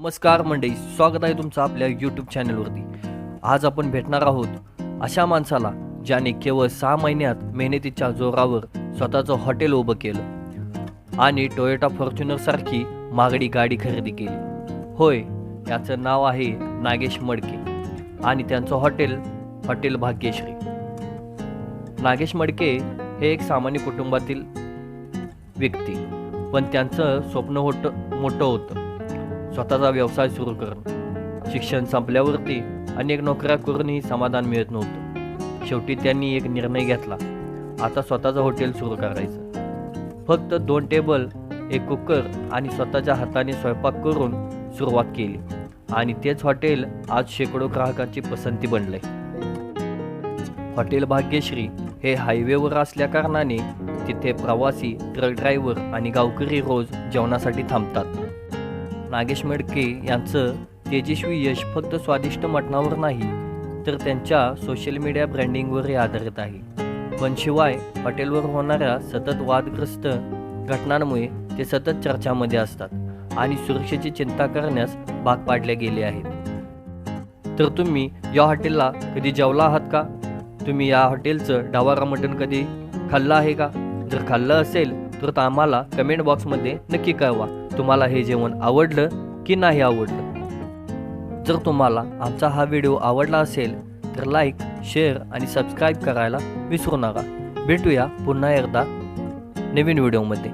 नमस्कार मंडळी स्वागत आहे तुमचं आपल्या यूट्यूब चॅनलवरती आज आपण भेटणार आहोत अशा माणसाला ज्याने केवळ सहा महिन्यात मेहनतीच्या जोरावर स्वतःचं हॉटेल उभं केलं आणि टोयोटा फॉर्च्युनरसारखी महागडी गाडी खरेदी केली. होय याचं नाव आहे नागेश मडके आणि त्यांचं हॉटेल हॉटेल भाग्यश्री. नागेश मडके हे एक सामान्य कुटुंबातील व्यक्ती पण त्यांचं स्वप्न होतं मोठं होतं. स्वतःचा व्यवसाय सुरू करणं शिक्षण संपल्यावरती अनेक नोकऱ्या करूनही समाधान मिळत नव्हतं. शेवटी त्यांनी एक निर्णय घेतला. आता स्वतःचं हॉटेल सुरू करायचं. फक्त दोन टेबल एक कुकर आणि स्वतःच्या हाताने स्वयंपाक करून सुरुवात केली. आणि तेच हॉटेल आज शेकडो ग्राहकांची पसंती बनलंय. हॉटेल भाग्यश्री हे हायवेवर असल्या कारणाने तिथे प्रवासी ट्रक ड्रायव्हर आणि गावकरी रोज जेवणासाठी थांबतात. नागेश मेडके यांचं तेजस्वी यश फक्त स्वादिष्ट मटणावर नाही तर त्यांच्या सोशल मीडिया ब्रँडिंगवरही आधारित आहे. पण शिवाय हॉटेलवर होणाऱ्या सतत वादग्रस्त घटनांमुळे ते सतत चर्चामध्ये असतात आणि सुरक्षेची चिंता करण्यास भाग पाडले गेले आहेत. तर तुम्ही या हॉटेलला कधी जेवला आहात का? तुम्ही या हॉटेलचं डावारा मटण कधी खाल्लं आहे का? जर खाल्लं असेल तर आम्हाला कमेंट बॉक्समध्ये नक्की कळवा. तुम्हाला हे जेवण आवडलं की नाही आवडलं? जर तुम्हाला आमचा हा व्हिडिओ आवडला असेल तर लाईक शेअर आणि सबस्क्राईब करायला विसरू नका. भेटूया पुन्हा एकदा नवीन व्हिडिओमध्ये